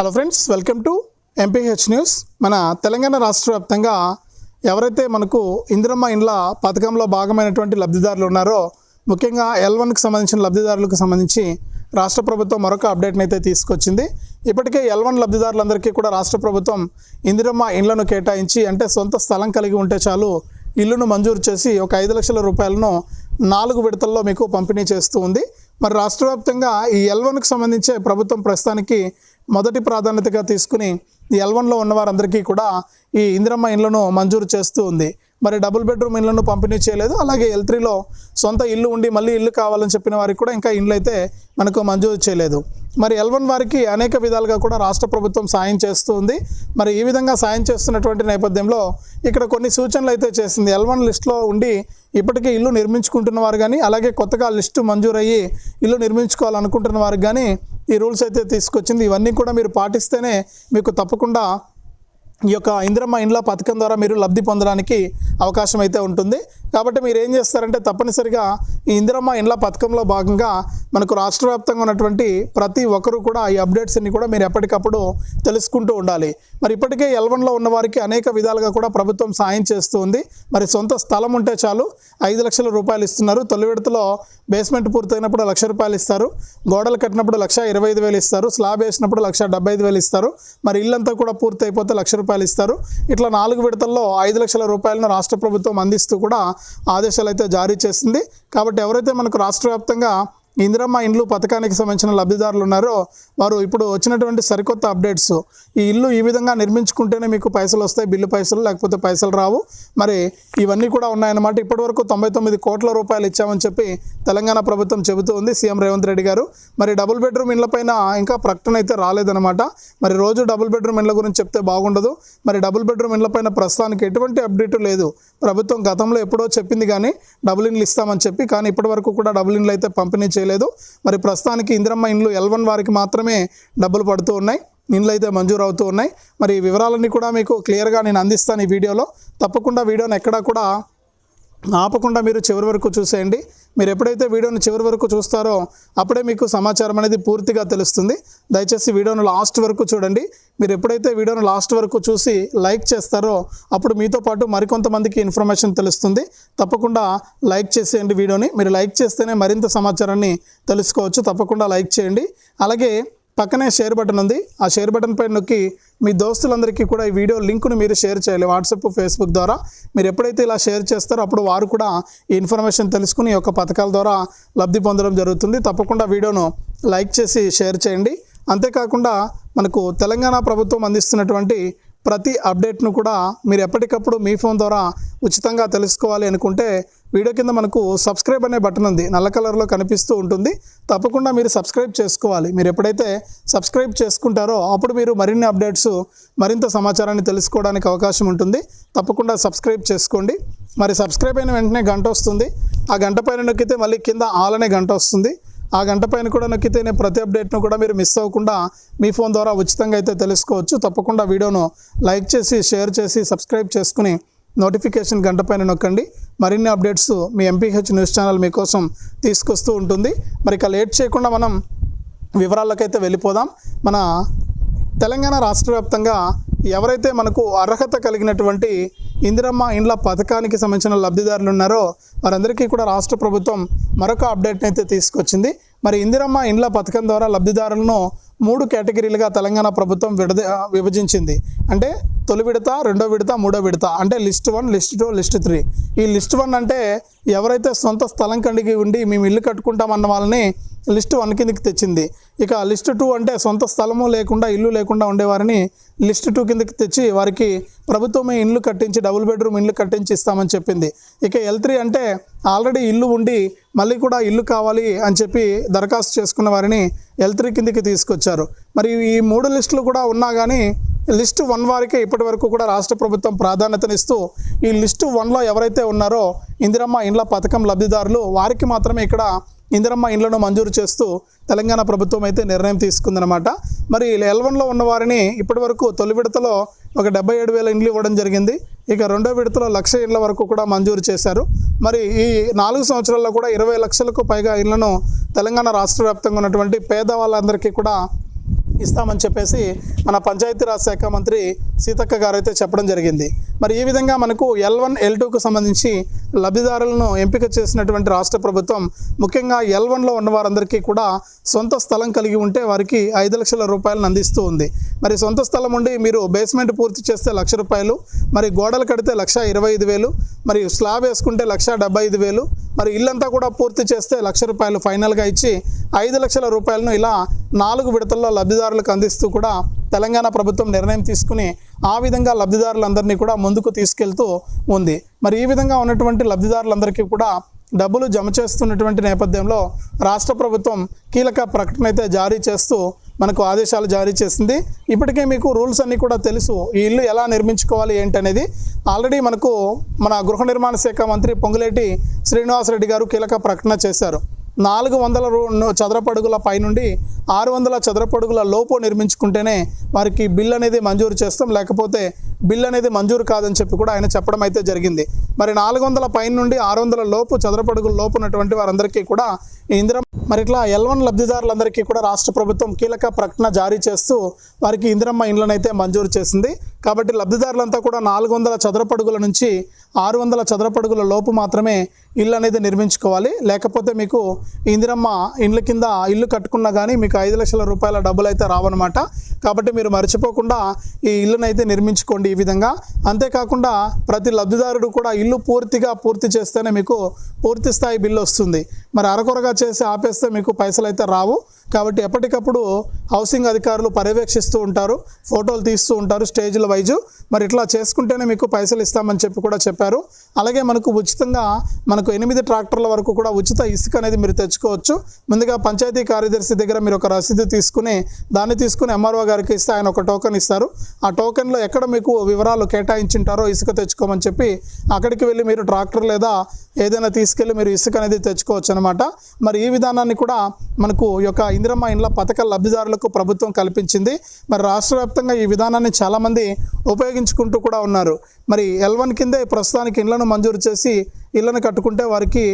Hello friends welcome to MPH news మన తెలంగాణ రాష్ట్ర వ్యాప్తంగా ఎవరైతే మనకు ఇందిరమ్మ ఇండ్ల పథకంలో భాగమైనటువంటి లబ్ధిదారులు ఉన్నారో ముఖ్యంగా ఎల్ వన్కి సంబంధించిన లబ్ధిదారులకు సంబంధించి రాష్ట్ర ప్రభుత్వం మరొక అప్డేట్ని అయితే తీసుకొచ్చింది. ఇప్పటికే ఎల్ వన్ లబ్ధిదారులందరికీ కూడా రాష్ట్ర ప్రభుత్వం ఇందిరమ్మ ఇండ్లను కేటాయించి అంటే సొంత స్థలం కలిగి ఉంటే చాలు ఇల్లును మంజూరు చేసి ఒక ఐదు లక్షల రూపాయలను నాలుగు విడతల్లో మీకు పంపిణీ చేస్తూ ఉంది. మరి రాష్ట్ర వ్యాప్తంగా ఈ ఎల్ వన్కి సంబంధించే ప్రభుత్వం ప్రస్తుతానికి మొదటి ప్రాధాన్యతగా తీసుకుని ఈ ఎల్ వన్లో ఉన్న వారందరికీ కూడా ఈ ఇందిరమ్మ ఇండ్లను మంజూరు చేస్తూ ఉంది. మరి డబుల్ బెడ్రూమ్ ఇళ్ళను పంపిణీ చేయలేదు. అలాగే ఎల్ త్రీలో సొంత ఇల్లు ఉండి మళ్ళీ ఇల్లు కావాలని చెప్పిన వారికి కూడా ఇంకా ఇండ్లు అయితే మనకు మంజూరు చేయలేదు. మరి ఎల్ వన్ వారికి అనేక విధాలుగా కూడా రాష్ట్ర ప్రభుత్వం సాయం చేస్తూ ఉంది. మరి ఈ విధంగా సాయం చేస్తున్నటువంటి నేపథ్యంలో ఇక్కడ కొన్ని సూచనలు అయితే చేసింది. ఎల్ వన్ లిస్ట్లో ఉండి ఇప్పటికే ఇల్లు నిర్మించుకుంటున్న వారు కానీ అలాగే కొత్తగా లిస్టు మంజూరయ్యి ఇల్లు నిర్మించుకోవాలనుకుంటున్న వారికి కానీ ఈ రూల్స్ అయితే తీసుకొచ్చింది. ఇవన్నీ కూడా మీరు పాటిస్తేనే మీకు తప్పకుండా ఈ యొక్క ఇంద్రమ్మ ఇండ్ల పథకం ద్వారా మీరు లబ్ధి పొందడానికి అవకాశం అయితే ఉంటుంది. కాబట్టి మీరు ఏం చేస్తారంటే తప్పనిసరిగా ఈ ఇందిరమ్మ ఇండ్ల పథకంలో భాగంగా మనకు రాష్ట్ర వ్యాప్తంగా ఉన్నటువంటి ప్రతి ఒక్కరూ కూడా ఈ అప్డేట్స్ అన్ని కూడా మీరు ఎప్పటికప్పుడు తెలుసుకుంటూ ఉండాలి. మరి ఇప్పటికే ఎల్వన్లో ఉన్న వారికి అనేక విధాలుగా కూడా ప్రభుత్వం సాయం చేస్తూ ఉంది మరి సొంత స్థలం ఉంటే చాలు ఐదు లక్షల రూపాయలు ఇస్తున్నారు. తొలి విడతలో బేస్మెంట్ పూర్తయినప్పుడు లక్ష రూపాయలు ఇస్తారు. గోడలు కట్టినప్పుడు లక్ష ఇరవై ఐదు వేలు ఇస్తారు. స్లాబ్ వేసినప్పుడు లక్ష డెబ్బై ఐదు వేలు ఇస్తారు. మరి ఇల్లంతా కూడా పూర్తి అయిపోతే లక్ష రూపాయలు ఇస్తారు. ఇట్లా నాలుగు విడతల్లో ఐదు లక్షల రూపాయలను రాష్ట్ర ప్రభుత్వం అందిస్తూ కూడా ఆదేశాలు అయితే జారీ చేసింది. కాబట్టి ఎవరైతే మనకు రాష్ట్ర వ్యాప్తంగా ఇందిరమ్మ ఇండ్లు పథకానికి సంబంధించిన లబ్ధిదారులు ఉన్నారో వారు ఇప్పుడు వచ్చినటువంటి సరికొత్త అప్డేట్స్ ఈ ఇల్లు ఈ విధంగా నిర్మించుకుంటేనే మీకు పైసలు వస్తాయి బిల్లు పైసలు లేకపోతే పైసలు రావు. మరి ఇవన్నీ కూడా ఉన్నాయన్నమాట. ఇప్పటివరకు తొంభై తొమ్మిది కోట్ల రూపాయలు ఇచ్చామని చెప్పి తెలంగాణ ప్రభుత్వం చెబుతూ ఉంది సీఎం రేవంత్ రెడ్డి గారు. మరి డబుల్ బెడ్రూమ్ ఇండ్లపైన ఇంకా ప్రకటన అయితే రాలేదన్నమాట. మరి రోజు డబుల్ బెడ్రూమ్ ఇండ్ల గురించి చెప్తే బాగుండదు. మరి డబుల్ బెడ్రూమ్ ఇండ్లపైన ప్రస్తుతానికి ఎటువంటి అప్డేట్ లేదు. ప్రభుత్వం గతంలో ఎప్పుడో చెప్పింది కానీ డబుల్ ఇండ్లు ఇస్తామని చెప్పి కానీ ఇప్పటివరకు కూడా డబుల్ ఇండ్లు అయితే పంపిణీ చేయలేదు. మరి ప్రస్తుతానికి ఇందిరమ్మ ఇండ్లు ఎల్వన్ వారికి మాత్రమే డబ్బులు పడుతూ ఉన్నాయి. ఇండ్లు అయితే మంజూరు అవుతూ ఉన్నాయి. మరి వివరాలన్నీ కూడా మీకు క్లియర్గా నేను అందిస్తాను ఈ వీడియోలో. తప్పకుండా వీడియోని ఎక్కడా కూడా ఆపకుండా మీరు చివరి వరకు చూసేయండి. మీరు ఎప్పుడైతే వీడియోని చివరి వరకు చూస్తారో అప్పుడే మీకు సమాచారం అనేది పూర్తిగా తెలుస్తుంది. దయచేసి వీడియోను లాస్ట్ వరకు చూడండి. మీరు ఎప్పుడైతే వీడియోను లాస్ట్ వరకు చూసి లైక్ చేస్తారో అప్పుడు మీతో పాటు మరికొంతమందికి ఇన్ఫర్మేషన్ తెలుస్తుంది. తప్పకుండా లైక్ చేసేయండి వీడియోని. మీరు లైక్ చేస్తేనే మరింత సమాచారాన్ని తెలుసుకోవచ్చు. తప్పకుండా లైక్ చేయండి. అలాగే పక్కనే షేర్ బటన్ ఉంది. ఆ షేర్ బటన్ పై నొక్కి మీ దోస్తులందరికీ కూడా ఈ వీడియో లింక్ను మీరు షేర్ చేయాలి. వాట్సాప్ ఫేస్బుక్ ద్వారా. మీరు ఎప్పుడైతే ఇలా షేర్ చేస్తారో అప్పుడు వారు కూడా ఈ ఇన్ఫర్మేషన్ తెలుసుకుని ఈ యొక్క పథకాల ద్వారా లబ్ధి పొందడం జరుగుతుంది. తప్పకుండా వీడియోను లైక్ చేసి షేర్ చేయండి. అంతేకాకుండా మనకు తెలంగాణ ప్రభుత్వం అందిస్తున్నటువంటి ప్రతి అప్డేట్ను కూడా మీరు ఎప్పటికప్పుడు మీ ఫోన్ ద్వారా ఉచితంగా తెలుసుకోవాలి అనుకుంటే వీడియో కింద మనకు సబ్స్క్రైబ్ అనే బటన్ ఉంది. నల్ల కలర్లో కనిపిస్తూ ఉంటుంది. తప్పకుండా మీరు సబ్స్క్రైబ్ చేసుకోవాలి. మీరు ఎప్పుడైతే సబ్స్క్రైబ్ చేసుకుంటారో అప్పుడు మీరు మరిన్ని అప్డేట్స్ మరింత సమాచారాన్ని తెలుసుకోవడానికి అవకాశం ఉంటుంది. తప్పకుండా సబ్స్క్రైబ్ చేసుకోండి. మరి సబ్స్క్రైబ్ అయిన వెంటనే గంట వస్తుంది. ఆ గంట పైన నొక్కితే మళ్ళీ కింద ఆల్ అనే గంట వస్తుంది. ఆ గంట పైన కూడా నొక్కితేనే ప్రతి అప్డేట్ను కూడా మీరు మిస్ అవ్వకుండా మీ ఫోన్ ద్వారా ఉచితంగా అయితే తెలుసుకోవచ్చు. తప్పకుండా వీడియోను లైక్ చేసి షేర్ చేసి సబ్స్క్రైబ్ చేసుకుని నోటిఫికేషన్ గంట పైన నొక్కండి. మరిన్ని అప్డేట్స్ మీ ఎంపీహెచ్ న్యూస్ ఛానల్ మీకోసం తీసుకొస్తూ ఉంటుంది. మరి ఇక లేట్ చేయకుండా మనం వివరాలకైతే వెళ్ళిపోదాం. మన తెలంగాణ రాష్ట్ర వ్యాప్తంగా ఎవరైతే మనకు అర్హత కలిగినటువంటి ఇందిరమ్మ ఇండ్ల పథకానికి సంబంధించిన లబ్ధిదారులు ఉన్నారో వారందరికీ కూడా రాష్ట్ర ప్రభుత్వం మరొక అప్డేట్ని అయితే తీసుకొచ్చింది. మరి ఇందిరమ్మ ఇండ్ల పథకం ద్వారా లబ్ధిదారులను మూడు కేటగిరీలుగా తెలంగాణ ప్రభుత్వం విడద విభజించింది. అంటే తొలి విడత రెండో విడత మూడో విడత. అంటే list one list two list three. ఈ లిస్ట్ వన్ అంటే ఎవరైతే సొంత స్థలం కండికి ఉండి మేము ఇల్లు కట్టుకుంటామన్న వాళ్ళని లిస్ట్ వన్ కిందకి తెచ్చింది. ఇక లిస్ట్ టూ అంటే సొంత స్థలము లేకుండా ఇల్లు లేకుండా ఉండేవారిని లిస్ట్ టూ కిందకి తెచ్చి వారికి ప్రభుత్వమే ఇల్లు కట్టించి డబుల్ బెడ్రూమ్ ఇల్లు కట్టించి ఇస్తామని చెప్పింది. ఇక ఎల్ త్రీ అంటే ఆల్రెడీ ఇల్లు ఉండి మళ్ళీ కూడా ఇల్లు కావాలి అని చెప్పి దరఖాస్తు చేసుకున్న వారిని ఎల్ త్రీ కిందకి తీసుకొచ్చారు. మరి ఈ మూడు లిస్టులు కూడా ఉన్నా కానీ లిస్టు వన్ వారికే ఇప్పటి వరకు కూడా రాష్ట్ర ప్రభుత్వం ప్రాధాన్యతనిస్తూ ఈ లిస్టు వన్లో ఎవరైతే ఉన్నారో ఇందిరమ్మ ఇండ్ల పథకం లబ్ధిదారులు వారికి మాత్రమే ఇక్కడ ఇందిరమ్మ ఇండ్లను మంజూరు చేస్తూ తెలంగాణ ప్రభుత్వం అయితే నిర్ణయం తీసుకుందనమాట మరి ఎల్ వన్లో ఉన్న వారిని ఇప్పటి వరకు తొలి విడతలో ఒక డెబ్బై ఏడు వేల ఇండ్లు ఇవ్వడం జరిగింది. ఇక రెండో విడతలో లక్ష ఇండ్ల వరకు కూడా మంజూరు చేశారు. మరి ఈ నాలుగు సంవత్సరాల్లో కూడా ఇరవై లక్షలకు పైగా ఇళ్ళను తెలంగాణ రాష్ట్ర వ్యాప్తంగా ఉన్నటువంటి పేద వాళ్ళందరికీ కూడా ఇస్తామని చెప్పేసి మన పంచాయతీరాజ్ శాఖ మంత్రి సీతక్క గారు అయితే చెప్పడం జరిగింది. మరి ఈ విధంగా మనకు ఎల్ వన్ ఎల్ టూకు సంబంధించి లబ్ధిదారులను ఎంపిక చేసినటువంటి రాష్ట్ర ప్రభుత్వం ముఖ్యంగా ఎల్ వన్లో ఉన్న వారందరికీ కూడా సొంత స్థలం కలిగి ఉంటే వారికి ఐదు లక్షల రూపాయలను అందిస్తూ ఉంది. మరి సొంత స్థలం ఉండి మీరు బేస్మెంట్ పూర్తి చేస్తే లక్ష రూపాయలు మరి గోడలు కడితే లక్ష ఇరవై ఐదు వేలు మరి స్లాబ్ వేసుకుంటే లక్ష డెబ్బై ఐదు వేలు మరి ఇల్లంతా కూడా పూర్తి చేస్తే లక్ష రూపాయలు ఫైనల్గా ఇచ్చి ఐదు లక్షల రూపాయలను ఇలా నాలుగు విడతల్లో లబ్ధిదారులకు అందిస్తూ కూడా తెలంగాణ ప్రభుత్వం నిర్ణయం తీసుకుని ఆ విధంగా లబ్ధిదారులందరినీ కూడా ముందుకు తీసుకెళ్తూ ఉంది. మరి ఈ విధంగా ఉన్నటువంటి లబ్ధిదారులందరికీ కూడా డబ్బులు జమ చేస్తున్నటువంటి నేపథ్యంలో రాష్ట్ర ప్రభుత్వం కీలక ప్రకటన అయితే జారీ చేస్తూ మనకు ఆదేశాలు జారీ చేసింది. ఇప్పటికే మీకు రూల్స్ అన్నీ కూడా తెలుసు. ఈ ఇల్లు ఎలా నిర్మించుకోవాలి ఏంటనేది. ఆల్రెడీ మనకు మన గృహ నిర్మాణ శాఖ మంత్రి పొంగులేటి శ్రీనివాసరెడ్డి గారు కీలక ప్రకటన చేశారు. నాలుగు వందల చదరపడుగుల పైనుండి ఆరు వందల చదరపడుగుల లోపు నిర్మించుకుంటేనే వారికి బిల్ అనేది మంజూరు చేస్తాం. లేకపోతే బిల్ అనేది మంజూరు కాదని చెప్పి కూడా ఆయన చెప్పడం అయితే జరిగింది. మరి నాలుగు వందల పైన నుండి ఆరు వందల లోపు చదరపడుగుల లోపు ఉన్నటువంటి వారందరికీ కూడా ఈ ఇందిరా మరి ఇట్లా ఎల్ వన్ లబ్ధిదారులందరికీ కూడా రాష్ట్ర ప్రభుత్వం కీలక ప్రకటన జారీ చేస్తూ వారికి ఇందిరమ్మ ఇండ్లనైతే మంజూరు చేసింది. కాబట్టి లబ్ధిదారులంతా కూడా నాలుగు వందల చదరపడుగుల నుంచి ఆరు వందల చదరపడుగుల లోపు మాత్రమే ఇల్లు అనేది నిర్మించుకోవాలి. లేకపోతే మీకు ఇందిరమ్మ ఇండ్ల కింద ఇల్లు కట్టుకున్నా కానీ మీకు ఐదు లక్షల రూపాయల డబ్బులు అయితే రావన్నమాట. కాబట్టి మీరు మర్చిపోకుండా ఈ ఇల్లును అయితే నిర్మించుకోండి ఈ విధంగా. అంతేకాకుండా ప్రతి లబ్ధిదారుడు కూడా ఇల్లు పూర్తిగా పూర్తి చేస్తేనే మీకు పూర్తి స్థాయి బిల్లు వస్తుంది. మరి అరకొరగా చేసి ఆపేస్తే మీకు పైసలు అయితే రావు. కాబట్టి ఎప్పటికప్పుడు హౌసింగ్ అధికారులు పర్యవేక్షిస్తూ ఉంటారు ఫోటోలు తీస్తూ ఉంటారు స్టేజ్ల వైజు. మరి ఇట్లా చేసుకుంటేనే మీకు పైసలు ఇస్తామని చెప్పి కూడా చెప్పారు. అలాగే మనకు ఉచితంగా మనకు ఎనిమిది ట్రాక్టర్ల వరకు కూడా ఉచిత ఇసుక అనేది మీరు తెచ్చుకోవచ్చు. ముందుగా పంచాయతీ కార్యదర్శి దగ్గర మీరు ఒక రసీదు తీసుకుని దాన్ని తీసుకుని ఎంఆర్ఓ గారికి ఇస్తే ఆయన ఒక టోకెన్ ఇస్తారు. ఆ టోకెన్లో ఎక్కడ మీకు వివరాలు కేటాయించుంటారో ఇసుక తెచ్చుకోమని చెప్పి అక్కడికి వెళ్ళి మీరు ట్రాక్టర్ లేదా ఏదైనా తీసుకెళ్ళి మీరు ఇసుక అనేది తెచ్చుకోవచ్చు అనమాట మరి ఈ విధానాన్ని కూడా మనకు యొక్క ఇందిరమ్మ ఇండ్ల పథక లబ్ధిదారులకు ప్రభుత్వం కల్పించింది. మరి రాష్ట్ర వ్యాప్తంగా ఈ విధానాన్ని చాలామంది ఉపయోగించుకుంటూ కూడా ఉన్నారు. మరి ఎల్ వన్ కిందే ప్రస్తుతానికి ఇండ్లను మంజూరు చేసి ఇళ్ళను కట్టుకుంటే వారికి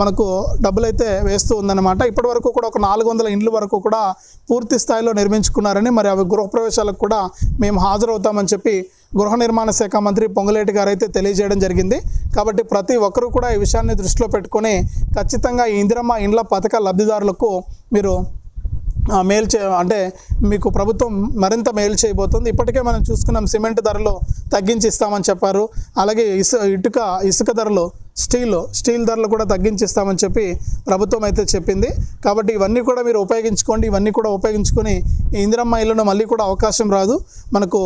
మనకు డబ్బులు అయితే వేస్తూ ఉందన్నమాట. ఇప్పటి వరకు కూడా ఒక నాలుగు వందల ఇండ్ల వరకు కూడా పూర్తి స్థాయిలో నిర్మించుకున్నారని మరి అవి గృహప్రవేశాలకు కూడా మేము హాజరవుతామని చెప్పి గృహ నిర్మాణ శాఖ మంత్రి పొంగులేటి గారు అయితే తెలియజేయడం జరిగింది. కాబట్టి ప్రతి ఒక్కరూ కూడా ఈ విషయాన్ని దృష్టిలో పెట్టుకొని ఖచ్చితంగా ఈ ఇందిరమ్మ ఇండ్ల పథక లబ్ధిదారులకు మీరు మేలు చే అంటే మీకు ప్రభుత్వం మరింత మేలు చేయబోతుంది. ఇప్పటికే మనం చూసుకున్నాం సిమెంట్ ధరలు తగ్గించి ఇస్తామని చెప్పారు. అలాగే ఇసు ఇటుక ఇసుక ధరలు స్టీల్ స్టీల్ ధరలు కూడా తగ్గించి ఇస్తామని చెప్పి ప్రభుత్వం అయితే చెప్పింది. కాబట్టి ఇవన్నీ కూడా మీరు ఉపయోగించుకోండి ఇవన్నీ కూడా ఉపయోగించుకొని ఇందిరమ్మ ఇల్లును మళ్ళీ కూడా అవకాశం రాదు. మనకు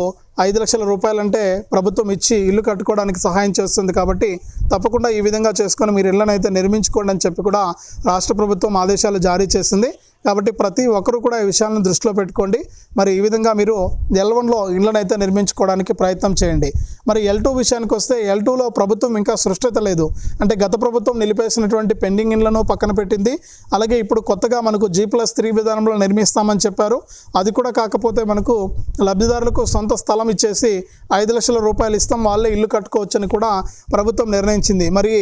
ఐదు లక్షల రూపాయలంటే ప్రభుత్వం ఇచ్చి ఇల్లు కట్టుకోవడానికి సహాయం చేస్తుంది కాబట్టి తప్పకుండా ఈ విధంగా చేసుకొని మీరు ఇళ్ళను అయితే నిర్మించుకోండి అని చెప్పి కూడా రాష్ట్ర ప్రభుత్వం ఆదేశాలు జారీ చేసింది. కాబట్టి ప్రతి ఒక్కరూ కూడా ఈ విషయాలను దృష్టిలో పెట్టుకోండి. మరి ఈ విధంగా మీరు ఎల్ వన్లో ఇళ్ళను అయితే నిర్మించుకోవడానికి ప్రయత్నం చేయండి. మరి ఎల్ టూ విషయానికి వస్తే ఎల్ టూలో ప్రభుత్వం ఇంకా సృష్టత లేదు. అంటే గత ప్రభుత్వం నిలిపేసినటువంటి పెండింగ్ ఇండ్లను పక్కన పెట్టింది. అలాగే ఇప్పుడు కొత్తగా మనకు జీ ప్లస్ త్రీ విధానంలో నిర్మిస్తామని చెప్పారు. అది కూడా కాకపోతే మనకు లబ్ధిదారులకు సొంత స్థలం ఇచ్చేసి ఐదు లక్షల రూపాయలు ఇస్తాం వాళ్ళే ఇల్లు కట్టుకోవచ్చని కూడా ప్రభుత్వం నిర్ణయించింది. మరి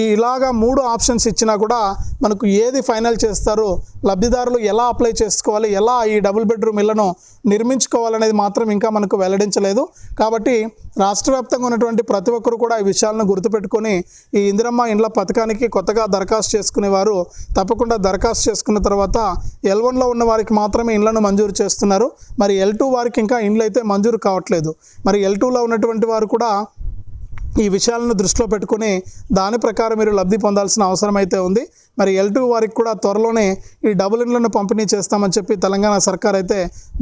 ఈ ఇలాగా మూడు ఆప్షన్స్ ఇచ్చినా కూడా మనకు ఏది ఫైనల్ చేస్తారు లబ్ధిదారులు ఎలా అప్లై చేసుకోవాలి ఎలా ఈ డబుల్ బెడ్రూమ్ ఇళ్ళను నిర్మించుకోవాలనేది మాత్రం ఇంకా మనకు వెల్లడించలేదు. కాబట్టి రాష్ట్ర వ్యాప్తంగా ఉన్నటువంటి ప్రతి ఒక్కరు కూడా ఈ విషయాలను గుర్తుపెట్టుకొని ఈ ఇందిరమ్మ ఇండ్ల పథకానికి కొత్తగా దరఖాస్తు చేసుకునే వారు తప్పకుండా దరఖాస్తు చేసుకున్న తర్వాత ఎల్ వన్లో ఉన్న వారికి మాత్రమే ఇండ్లను మంజూరు చేస్తున్నారు. మరి ఎల్ టూ వారికి ఇంకా ఇండ్లు అయితే మంజూరు కావట్లేదు. మరి ఎల్ టూలో ఉన్నటువంటి వారు కూడా ఈ విషయాలను దృష్టిలో పెట్టుకుని దాని ప్రకారం మీరు లబ్ధి పొందాల్సిన అవసరం అయితే ఉంది. మరి ఎల్ టూ వారికి కూడా త్వరలోనే ఈ డబుల్ ఇండ్లను పంపిణీ చేస్తామని చెప్పి తెలంగాణ సర్కార్ అయితే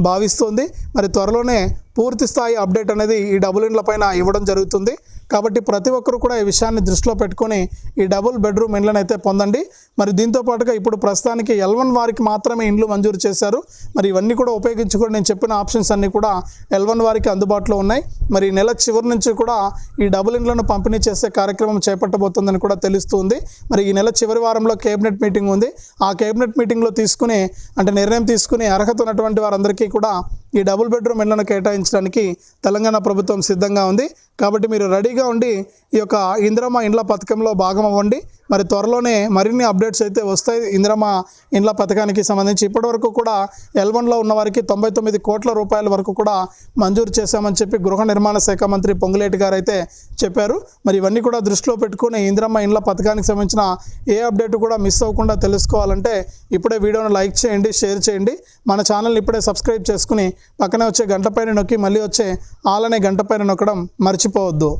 భావిస్తోంది. మరి త్వరలోనే పూర్తి స్థాయి అప్డేట్ అనేది ఈ డబుల్ ఇండ్ల పైన ఇవ్వడం జరుగుతుంది. కాబట్టి ప్రతి ఒక్కరు కూడా ఈ విషయాన్ని దృష్టిలో పెట్టుకొని ఈ డబుల్ బెడ్రూమ్ ఇండ్లను అయితే పొందండి. మరి దీంతో పాటుగా ఇప్పుడు ప్రస్తుతానికి ఎల్ వన్ వారికి మాత్రమే ఇండ్లు మంజూరు చేశారు. మరి ఇవన్నీ కూడా ఉపయోగించుకొని నేను చెప్పిన ఆప్షన్స్ అన్నీ కూడా ఎల్ వన్ వారికి అందుబాటులో ఉన్నాయి. మరి నెల చివరి నుంచి కూడా ఈ డబుల్ ఇండ్లను పంపిణీ చేసే కార్యక్రమం చేపట్టబోతుందని కూడా తెలుస్తుంది. మరి ఈ నెల చివరి వారంలో కేబినెట్ మీటింగ్ ఉంది. ఆ కేబినెట్ మీటింగ్లో తీసుకుని అంటే నిర్ణయం తీసుకుని అర్హత ఉన్నటువంటి వారందరికీ కూడా ఈ డబుల్ బెడ్రూమ్ ఇళ్ళను కేటాయించడానికి తెలంగాణ ప్రభుత్వం సిద్ధంగా ఉంది. కాబట్టి మీరు రెడీగా ఉండి ఈ యొక్క ఇందిరమ్మ ఇండ్ల పథకంలో భాగం అవ్వండి. మరి త్వరలోనే మరిన్ని అప్డేట్స్ అయితే వస్తాయి. ఇందిరమ్మ ఇండ్ల పథకానికి సంబంధించి ఇప్పటివరకు కూడా ఎల్ వన్లో ఉన్న వారికి తొంభై తొమ్మిది కోట్ల రూపాయల వరకు కూడా మంజూరు చేశామని చెప్పి గృహ నిర్మాణ శాఖ మంత్రి పొంగులేటి గారు అయితే చెప్పారు. మరి ఇవన్నీ కూడా దృష్టిలో పెట్టుకుని ఇందిరమ్మ ఇండ్ల పథకానికి సంబంధించిన ఏ అప్డేట్ కూడా మిస్ అవ్వకుండా తెలుసుకోవాలంటే ఇప్పుడే వీడియోను లైక్ చేయండి షేర్ చేయండి. మన ఛానల్ని ఇప్పుడే సబ్స్క్రైబ్ చేసుకుని పక్కనే వచ్చే గంట పైన నొక్కి మళ్ళీ వచ్చే ఆల్ అనే గంట పైన నొక్కడం మర్చిపోవద్దు.